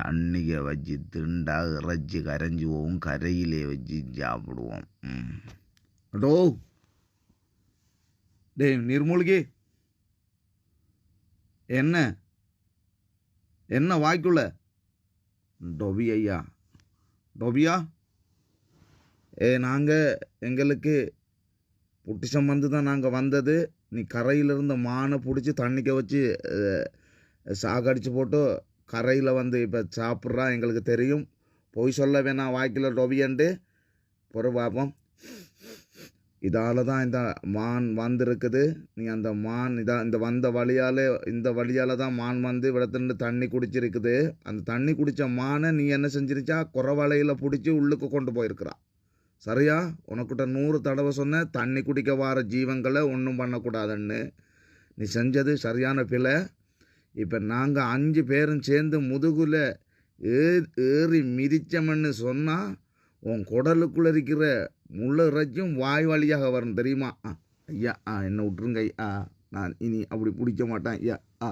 தண்ணியை வச்சு திண்டா இறைச்சி கரைஞ்சி போகும் கரையிலே வச்சு சாப்பிடுவோம். அடோ. டே டேய் என்ன? என்ன வாய்க்குள்ள? டொபி ஐயா டொபியா? ஏ நாங்கள் எங்களுக்கு புட்டிசம் வந்து தான் நாங்கள் வந்தது. நீ கரையிலிருந்து மானை பிடிச்சி தண்ணிக்க வச்சு சாகடிச்சு போட்டு கரையில் வந்து இப்போ சாப்பிட்றா எங்களுக்கு தெரியும். பொய் சொல்ல வேணாம் வாய்க்கில் ரொவியண்டு பொறு பார்ப்போம் இதால் தான் இந்த மான் வந்திருக்குது. நீ அந்த மான் இதான் இந்த வந்த வழியால் இந்த வழியால் தான் மான் வந்து விடத்துண்டு தண்ணி குடிச்சிருக்குது. அந்த தண்ணி குடித்த மானை நீ என்ன செஞ்சிருச்சா? குறவலையில் பிடிச்சி உள்ளுக்கு கொண்டு போயிருக்கிறா. சரியா? உனக்கிட்ட நூறு தடவை சொன்னேன். தண்ணி குடிக்க வர ஜீவங்களை ஒன்றும் பண்ணக்கூடாதுன்னு. நீ செஞ்சது சரியான பிழை. இப்போ நாங்கள் அஞ்சு பேரும் சேர்ந்து முதுகுல ஏ ஏறி மிதிச்சோம்னு சொன்னால் உன் குடலுக்குள்ளே இருக்கிற முள்ள இறைச்சும் வாய் வழியாக வரும் தெரியுமா? ஐயா ஆ என்னை விட்டுருங்க ஐயா. நான் இனி அப்படி பிடிக்க மாட்டேன் ஐயா. ஆ.